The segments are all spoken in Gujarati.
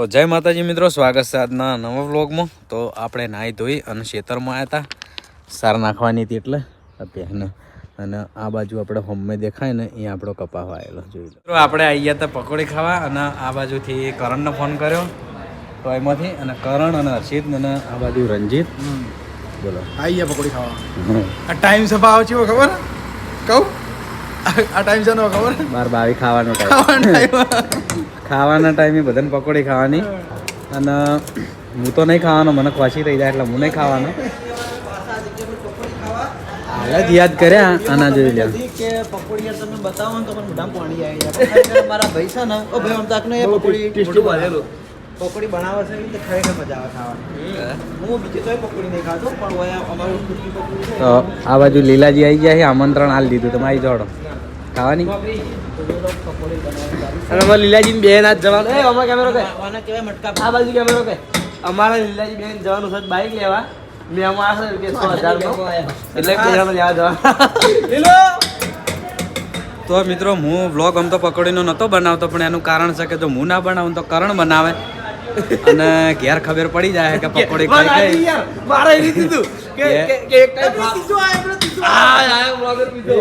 તો જય માતાજી મિત્રો સ્વાગત છે આજના નવા વ્લોગમાં. તો આપણે નાહી ધોઈ અને ખેતરમાં આવ્યા હતા સાર નાખવાની હતી એટલે અત્યારે અને આ બાજુ આપણે હોમે દેખાય ને એ આપણો કપાવા આવેલો જોઈ લો. મિત્રો આપણે આવી ગયા હતા પકોડી ખાવા અને આ બાજુથી કરણને ફોન કર્યો. તો એમાંથી અને કરણ અને હર્ષિત અને આ બાજુ રંજીત. બોલો. આવી ગયા પકોડી ખાવા. આ ટાઈમ છે આવે છે ખબર? કહું? આ ટાઈમ છે ખબર? બાર બાવી ખાવાનો ટાઈમ ખાવાના ટાઈમે બધાને પકોડી ખાવાની. અને હું તો નહીં ખાવાનો મને ખવાસી થઈ જાય એટલે હું નહીં ખાવાનો. હાલ જ યાદ કર્યા આના જોઈ લે કે પકોડી તમે બતાવો તો પણ મોઢામાં પાણી આવી જાય. મારા ભાઈ છે ને ઓ ભાઈ આમ તો પકોડી મોઢું ભરેલું પકોડી બનાવે છે એટલે ખરેખર મજા આવે ખાવાની. હું બીજી તોય પકોડી નહીં ખાતો પણ અમારું ખુદની પકોડી છે. તો આ બાજુ લીલાજી આવી ગયા છે આમંત્રણ હાલ દીધું તમે આવી જોડો. ખાવાની. અને અમારા લીલાજી બેન આજ જવાનું. એ અમારા કેમેરો કે મટકા. આ બાજુ કેમેરો કે અમારા લીલાજી બેન જવાનું છે બાઈક લેવા. મેં અમારા કે સો હજાર એટલે જણા જવા. તો મિત્રો હું વ્લોગ આમ તો પકોડીનો નહોતો બનાવતો પણ એનું કારણ છે કે જો હું ના બનાવું તો કરણ બનાવે. અને ઘેર ખબર પડી જાય કે પકોડી કઈ કઈ મારે દીધું. કે કે- કે- કે એક ટાઈમ આ આ બ્લોગર પીધો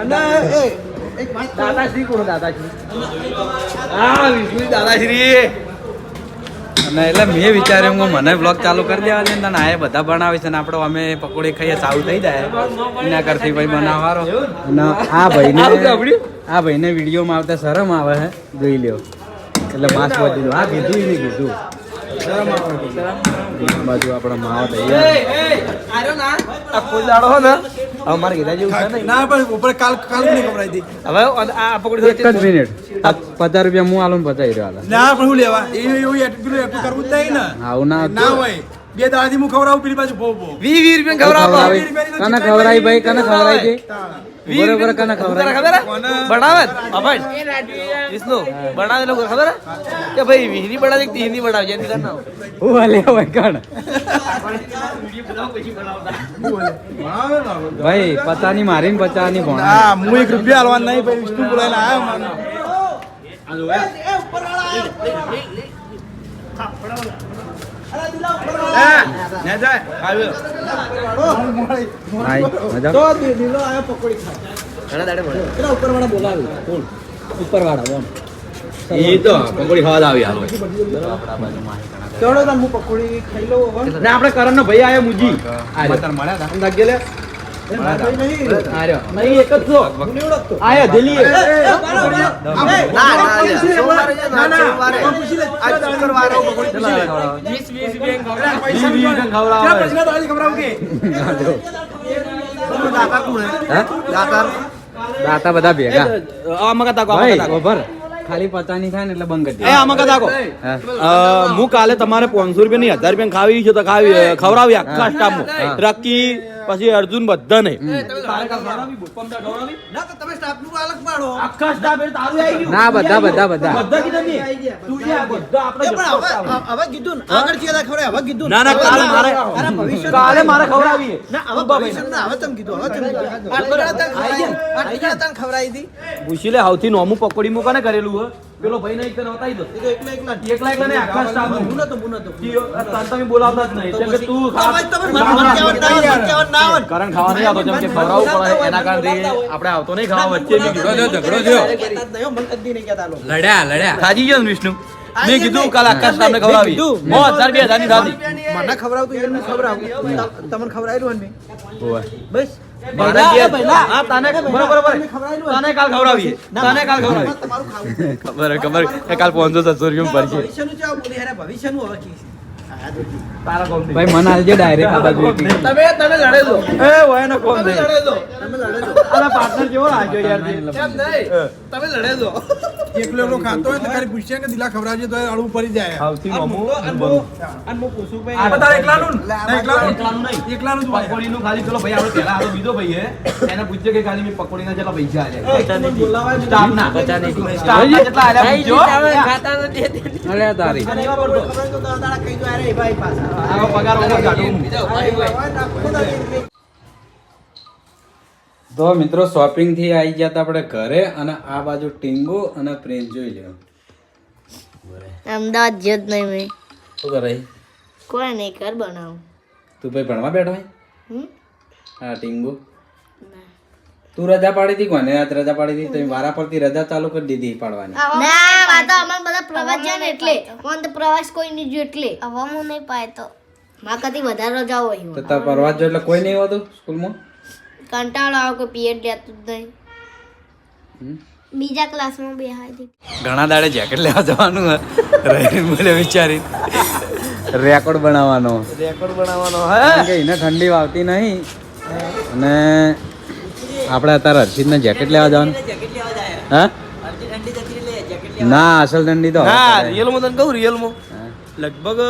અને એ એક વાત દાદાશ્રી કોણ દાદાશ્રી. હા વિષ્ણુ દાદાશ્રી. અને એટલે મેં વિચાર્યું કે મને બ્લોગ ચાલુ કરી દેવાની દે આ એ બધા બનાવે છે ને આપણે અમે પકોડી ખાઈએ સારું થઈ જાય. એના કરતી ભાઈ બનાવવાનો. અને આ ભાઈને? આ ભાઈને વિડીયોમાં આવતા શરમ આવે છે જોઈ લ્યો. એટલે માસ બાજુ આ કીધું નહીં કીધું. બાજુ આપણા માવા તૈયાર. આ કોઈ દાડો હો ને. હવે મારે કીધા જેવું છે નહીં. ના પણ ઉપર કાલ કાલ નહીં કપડાઈ હતી. હવે આ પકડી એક જ મિનિટ. પચાસ રૂપિયા હું આલું પચાવી રહ્યો ના પણ હું લેવા એ એવું એટલું એટલું કરવું જ નહીં ને. આવું ના ના હોય. બે દાદી હું ખવડાવું પેલી બાજુ બહુ બહુ વી વી રૂપિયા ખવડાવી. કને ખવડાવી ભાઈ કને ખવડાવી બરોબર કને ખબર ખબર હે? બનાવે જ? અભણ. વિષ્ણુ બનાવે લોકો ખબર? કે ભાઈ વીહની બનાવે કે તીહની બનાવે જેની તને ના. હું આલે હોય કણ ભાઈ પચાની મારીને પચાની ભણ હા હું એક રૂપિયા હાલવા નહીં ભાઈ વિષ્ણુ બોલાઈને આવ્યો મને આ જો એ ઉપર વાળા તો હું પકોડી ખાઈ લઉં હવે. ને આપણે કરણ નો ભાઈ આયો મુજી. મતર મળ્યા દાતા બધા ભેગા. ખાલી પચાની થાય ને એટલે બંધ કરી એ દે આમાં કા તાકો. હા. અ, હું કાલે તમારે પાંચસો રૂપિયા ની હજાર રૂપિયા ખાવી છે તો ખાવી ખવડાવી આખા સ્ટાફ રકી પછી અર્જુન બધા ને ના તો તમે સ્ટાફનું અલગ પાડો. આખા સ્ટાફ એટલે તારું આવી ગયું. ના બધા બધા બધા. હવે કીધું આગળ કદાચ હવે કીધું ને. ના કાલે મારે ખબર આવી કાલે મારે ખવડાવી હવે ભવિષ્યનું હવે તમે કીધું હવે તમે ખવડાવી હતી? પૂછી લે સૌથી નોમું પકોડી મૂકાને કરેલું હે. પેલો ભાઈ નહીં તને બતાવી દો એકલા એકલા એકલા એકલા ને આખા સ્ટાફ હું નતો હું નતો. તને તમે બોલાવતા જ નહીં. કેમ કે તું. કારણ ખાવા નહીં આવતો જેમ કે ખવડાવવું પડે એના કારણે આપણે આવતો નહીં ખાવા વચ્ચે મેં કીધું. ઝઘડો થયો. લડ્યા લડ્યા. સાજી ગયો વિષ્ણુ? મેં કીધું કાલ આકાશ તમને ખવડાવી. મો હજાર બે હજારની મને ખવડાવતું એને ખવડાવું. તમને ખવડાવેલું હોય ને બસ. મારે બે- હા તને બરોબર બરોબર. તને કાલ ખવડાવીએ. તને કાલ ખવડાવીએ. ખબર ખબર. એ કાલ પાંચસો સાતસો રૂપિયા ભરશે ભવિષ્યનું ચાલો બોલી. હેરે ભવિષ્યનું હવે ભાઈ મને હાલજે ડાયરેક્ટ આ બાજુ તમે તમે લડે દો એ વાયનો કોણ તમે લડે દો તમે લડે દો અરે પાર્ટનર કેવો આજો યાર તમે લડે દો એકલો એકલો ખાતો હોય તો ખાલી પૂછ્યા કે દિલા ખવરાજે તો આળું પડી જાય. સૌથી હું- અને મો પૂછું ભાઈ, આ બતા એકલાનું ને? એકલાનું? એકલાનું નહીં. એકલાનું. પકોડીનું ખાલી ચલો ભાઈ આપણે પહેલા આ બીજો ભાઈ હે એને પૂછજો કે ખાલી મેં પકોડીના જેટલા પૈસા આલે બોલાવા સ્ટાફ ના બોલાવાય નહીં. સ્ટાફના કેટલા આલ્યા પૂછજો. અલ્યા તારી. અરે દાડી. તો મિત્રો શોપિંગથી આવી ગયા હતા આપણે ઘરે અને આ બાજુ ટીંગુ અને પ્રેમ જોઈ લ્યો. અમદાવાદ જ નહીં મેં. શું કરે? કોઈ નહીં ઘર બનાવું. તું ભાઈ ભણવા બેઠો? હા? ટીંગુ તું રજા પાડી હતી કોને રજા પાડી હતી તમે વારા પરથી રજા ચાલુ કરી દીધી પાડવાની. ના વાતો અમાર બધા પ્રવાસ જાય ને એટલે. મને તો પ્રવાસ કોઈ નહીં જો એટલે. હવે હું નહીં પાયમાં કદી વધારે રજા હોય તો તાર પરવા જો એટલે કોઈ નહીં હોતું સ્કૂલમાં? કંટાળો આવે કે પીએડ લેતું જ નહીં? બીજા ક્લાસમાં બેહાય દીધી ઘણા દાડે જેકેટ લેવા જવાનું રહી બોલે વિચારી. રેકોર્ડ બનાવવાનો. રેકોર્ડ બનાવવાનો હે. કે એને ઠંડી વાવતી નહીં. અને આપણે અત્યારે હર્ષિતને જેકેટ લેવા જવાનું. હા? ના અસલ ઠંડી તો હા રિયલમાં તને કહું રિયલમાં લગભગ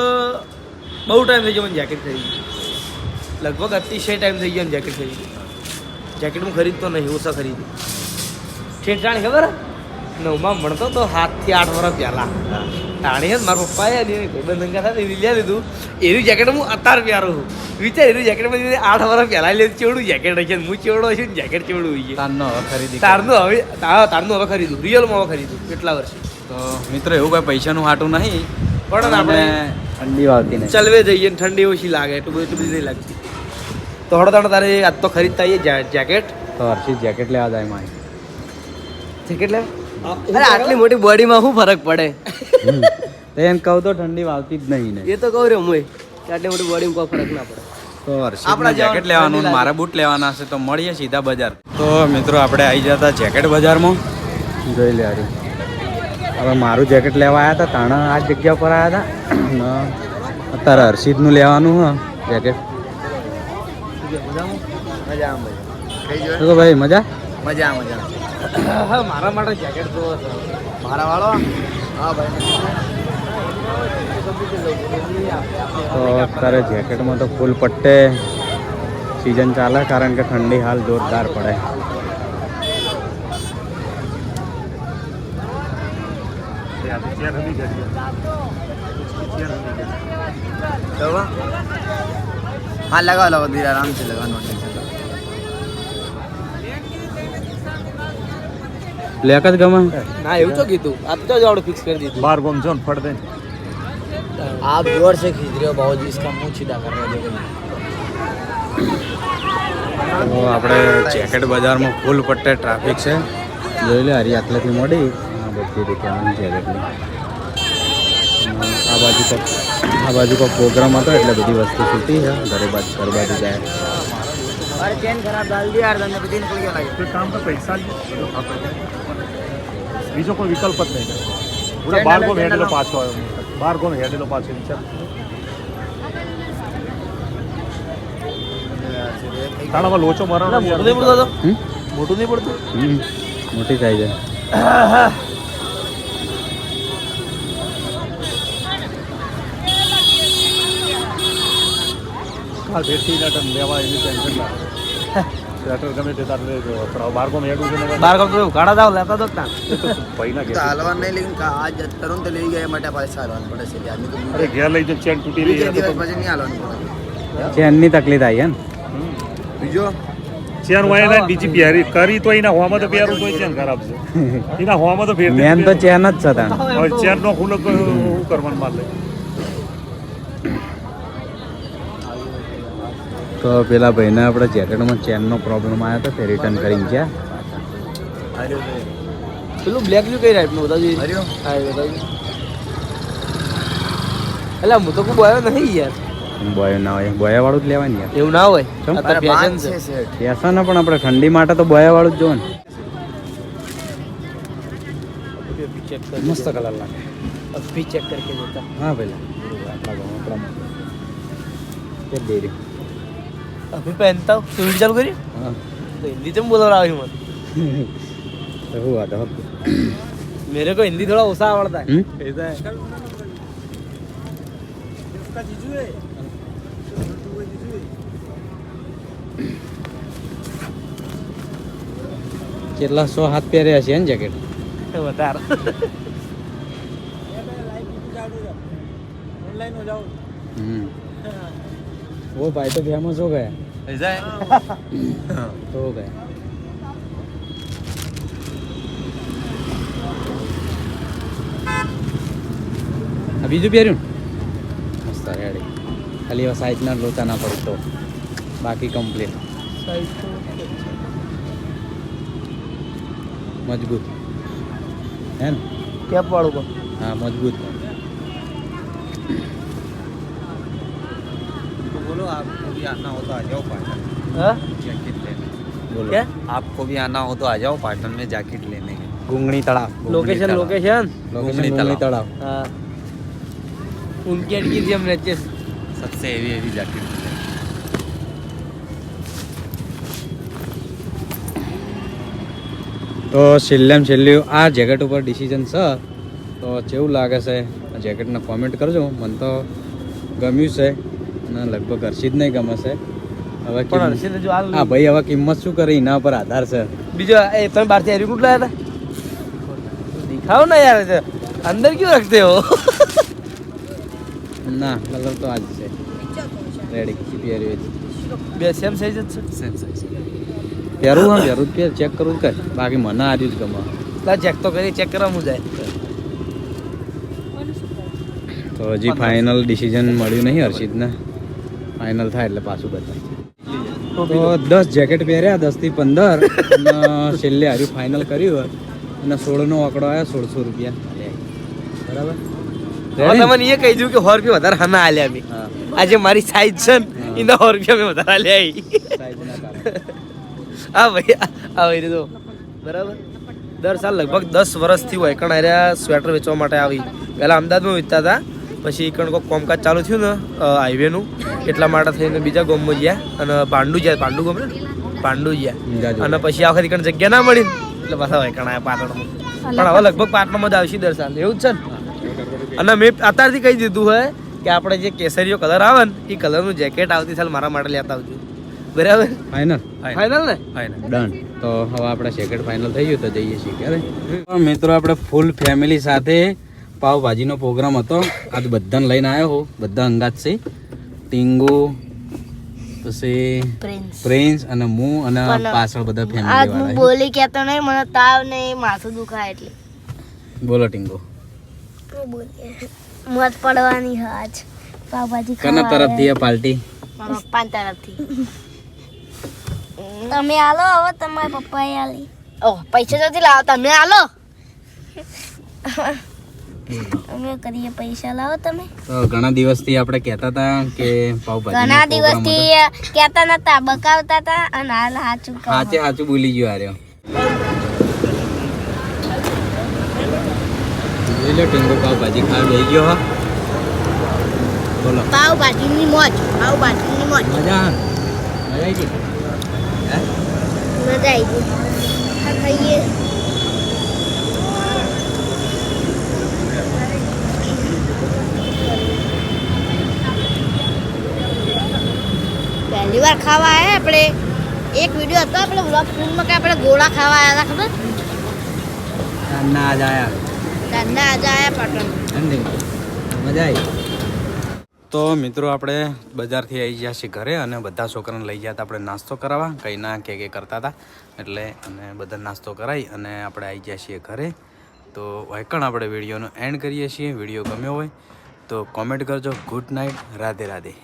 બહુ ટાઈમ થઈ ગયો મને જેકેટ ખરીદી લગભગ અતિશય ટાઈમ થઈ ગયો જેકેટ ખરીદી જેકેટ હું ખરીદતો નહીં ઓછા ખરીદી. ઠેઠાણી ખબર? નવમાં ભણતો તો સાતથી આઠ વર્ષ પહેલા. તાણી જ મારા પપ્પાએ અંગા સાથે એવી લીધું એનું જેકેટ હું અત્યારે પહેરું છું. વિચાર એનું જેકેટ પછી આઠ વર્ષ પહેલા લીધું ચેવડું જેકેટ છે હું ચેવડો છું ને જેકેટ ચેવડું હોય છે. તારનો હવે ખરીદી. તારનું હવે તારનું હવે ખરીદું રિયલમાં હવે ખરીદું કેટલા વર્ષે. તો મિત્રો એવું કઈ પૈસાનું હાટું નહીં. પણ આપણે ઠંડી વાવતી નહીં. ચલવે જઈએ ને ઠંડી ઓછી લાગે એટલું બધું એટલું બધું નહીં લાગતી. તો હળો તાણે તારે આજ તો ખરીદતા આવીએ જેકેટ તો હર્ષિત જેકેટ લેવા જાય માય જેકેટ લેવા? અરે આટલી મોટી બોડીમાં શું ફરક પડે. તો એમ કહું તો ઠંડી વાવતી જ નહીં ને. એ તો કહું રે હું આટલી મોટી બોડીમાં કોઈ ફરક ના પડે. આપણા જેકેટ લેવાનું મારા બૂટ લેવાના છે તો મળીએ સીધા બજાર. તો મિત્રો આપણે આવી જતા જેકેટ બજારમાં. જોઈ લે. હવે મારું જેકેટ લેવા આવ્યા હતા તાણા આ જગ્યા પર આવ્યા હતા અત્યારે હર્ષિતનું લેવાનું હ જેકેટ ભાઈ મજા? મજા મજા. મારા માટે જેકેટ મારા વાળો? તો અત્યારે જેકેટમાં તો ફૂલ પટ્ટે સિઝન ચાલે કારણ કે ઠંડી હાલ જોરદાર પડે हाँ लगा लगा धीरे आराम से लगा नो टेंशन બ્લેક જ ગમે ના એવું તો કીધું આ તો જ ફિક્સ કરી દીધું બાર ગોમ છો ને ફળ દે आप जोर से खींच रहे हो बाबू जी इसका मुंह सीधा करने दो તો આપણે જેકેટ બજારમાં ફૂલ પટ્ટે ટ્રાફિક છે જોઈ લે હરી આટલેથી મોડી આ બધી રીતે જેકેટની આ બાજુ પર આ બાજુ પર પ્રોગ્રામ હતો એટલે બધી વસ્તુ છૂટી છે ઘરે બાજુ ઘર બાજુ જાય अरे चैन खराब डाल दिया यार धंधे पे दिन निकल गया लगे તો કામ તો પૈસા જ બીજો કોઈ વિકલ્પ જ નહીં. પૂરા બાર ગોમ હેડેલો પાછો આવ્યો. બાર ગોમ હેડેલો પાછો વિચાર. તાણામાં લોચો મરણ મોટું નહીં પડતો મોટું નહીં પડતું. મોટી થાય છે. કાલ ભેટી નટન લેવા એની ટેન્શન ના. ટ્રેક્ટર ગમે તે તારે બાર ગામ હેડું લેતા તો ત્યાં પૈના ગયા હાલવા નહીં લેકિન આજ તરુણ તો લઈ ગયા માટે પાછા હાલવાનું પડે છે. યાર તો લઈ જો ચેન તૂટી રહી હાલવાનું ચેનની તકલીફ આવી એમ બીજો? ચેન હોય ને બીજી કરી તો એના હોમાં તો ચેન ખરાબ છે. એના તો મેન તો ચેન જ છે ચેન નો ખુલ્લો કરવાનું માલ લે તો પેલા ભાઈને આપણે જેકેટમાં ચેનનો પ્રોબ્લેમ આવ્યો હતો તે રિટર્ન કરીને ગયા. પેલું બ્લેક જો કઈ રાઈટનું બતાવજો એટલે હું તો કોઈ બોયો નથી યાર. બોયો ના હોય. બોયા જ લેવાની યાર. એવું ના હોય? પણ આપણે ઠંડી માટે તો બોયા જ જોવાનું મસ્ત કલર હા પેલા. અભી પહેનતા હું તું ચાલુ કરી હા તો હિન્દી ચમ બોલવા આવ્યું મને તો શું વાત હો मेरे को हिंदी थोड़ा ओसा आवड़ता है હમ? ऐसा है કેટલા સો હાથ પહેર્યા છે ને જેકેટ बता रहा હમ वो भाई तो फेमस हो गया થઈ જાય તો ભાઈ આ બીજું પહેર્યું મસ્ત રેડી ખાલી એવા સાઈઝના લોચા ના પડે બાકી કમ્પ્લીટ મજબૂત હે ને કેપ વાળું પણ હા મજબૂત પણ भी आना हो तो आ जाओ पाटन હા जैकेट लेने બોલો क्या आपको भी आना हो तो आ जाओ पाटन में जैकेट लेने के ગુંગણી તળાવ લોકેશન લોકેશન લોકેશન ગુંગણી તળાવ हाँ उनकी अटकी थी हमने अच्छे से सबसे हेवी हेवी जैकेट मिलेगा તો છેલ્લે છેલ્લું આ જેકેટ ઉપર ડિસિઝન છે તો કેવું લાગે છે આ જેકેટને કોમેન્ટ કરજો મને તો ગમ્યું છે ના લગભગ હર્ષિદ નહીં ગમશે હવે પણ હર્ષિદ જો હા ભાઈ હવે કિંમત શું કરી? એના પર આધાર છે. બીજો એ તમે બહારથી એરી રૂટ હતા? દેખાવ ને યાર અંદર ક્યું રખતે હો? ના કલર તો આજ છે. રેડી કીપી એરી બે સેમ સાઈઝ જ છે? સેમ સાઈઝ પહેરું હા પહેરું કે ચેક કરવું કે? બાકી મને આજુ જ ગમે. લા ચેક તો કરી ચેક કરવા હું જાય તો હજી ફાઇનલ ડિસિઝન મળ્યું નહીં હર્ષિતને? ફાઇનલ થાય એટલે પાછું બતાવ તો દસ જેકેટ પહેર્યા દસથી પંદર છેલ્લે હાર્યું ફાઇનલ કર્યું. અને સોળનો આંકડો આવ્યો સોળસો રૂપિયા. બરાબર? તમને એ કહી દઉં કે સો રૂપિયા વધારે હના આલ્યા મેં આજે મારી સાઈઝ છે ને એના સો રૂપિયા મેં વધારે આલ્યા. હા ભાઈ આ ભાઈ તો બરાબર? દર સાલ લગભગ દસ વર્ષથી હોય કણ સ્વેટર વેચવા માટે આવી. પહેલાં અમદાવાદમાં વેચતા હતા. પછી કણ કોઈ કોમકાજ ચાલુ થયું ને હાઈવેનું એટલા માટે થઈને બીજા ગામમાં ગયા અને પાંડુ ગયા પાંડુ ગામ ને? પાંડુ ગયા. અને પછી આ વખત કણ જગ્યા ના મળી. એટલે પાછા હોય કણ આયા પાટણમાં. પણ હવે લગભગ પાટણમાં જ આવશે દર સાલ. એવું જ છે ને? અને મેં અત્યારથી કહી દીધું હોય કે આપણે જે કેસરીયો કલર આવે ને એ કલરનું જેકેટ આવતી સાલ મારા માટે લેતા આવજો. બરાબર? ફાઇનલ ફાઇનલ ને? ડન તો હવે આપણે સેકન્ડ ફાઇનલ થઈ ગયું તો જઈએ છીએ ક્યારે મિત્રો આપણે ફૂલ ફેમિલી સાથે પાવભાજીનો પ્રોગ્રામ હતો. આજ બધાને લઈને આવ્યો હો બધા અંગાત છે ટીંગુ પછી પ્રિન્સ પ્રિન્સ અને હું અને પાછળ બધા આજ ફેમિલી હું વાળા બોલી કહેતો નહીં મને તાવ ને માથું દુખાય એટલે. બોલો ટીંગુ. હું મત પડવાની આજ. પાવભાજી કના તરફથી આ પાર્ટી? મારા પપ્પા તરફથી. તમે આલો હવે તમારા પપ્પાએ આલી. ઓહ પૈસા નથી લાવો તમે આલો. અમે કરીએ પૈસા લાવો તમે. તો ઘણા દિવસથી આપણે કહેતા હતા કે પાવભાજી ઘણા દિવસથી કહેતા નતા બકાવતા હતા અને હાલ સાચું સાચે સાચું ભૂલી ગયો આર્યો પાવભાજી ખાવા ગયો હા. બોલો. પાવભાજીની મોજ પાવભાજીની મોજ. મજા મજા આવી ગઈ? હે? મજા આવી ગઈ. ખાઈએ. પહેલી વાર ખાવા આવ્યા આપણે એક વીડિયો હતો આપણે વ્લોગ ફિલ્મમાં કે આપણે ગોળા ખાવા આવ્યા હતા ખબર? ના આજ આવ્યા ધંધા આજ આવ્યા પાટણ. મજા આવી તો મિત્રો આપણે બજારથી આવી ગયા છીએ ઘરે અને બધા છોકરાને લઈ ગયા હતા આપણે નાસ્તો કરાવવા. કંઈ ના કે કે કરતા હતા. એટલે અને બધા નાસ્તો કરાવી અને આપણે આવી ગયા છીએ ઘરે. તો વાયકણ આપણે વિડીયોનો એન્ડ કરીએ છીએ. વીડિયો ગમ્યો હોય તો કોમેન્ટ કરજો. Good night Radhe Radhe.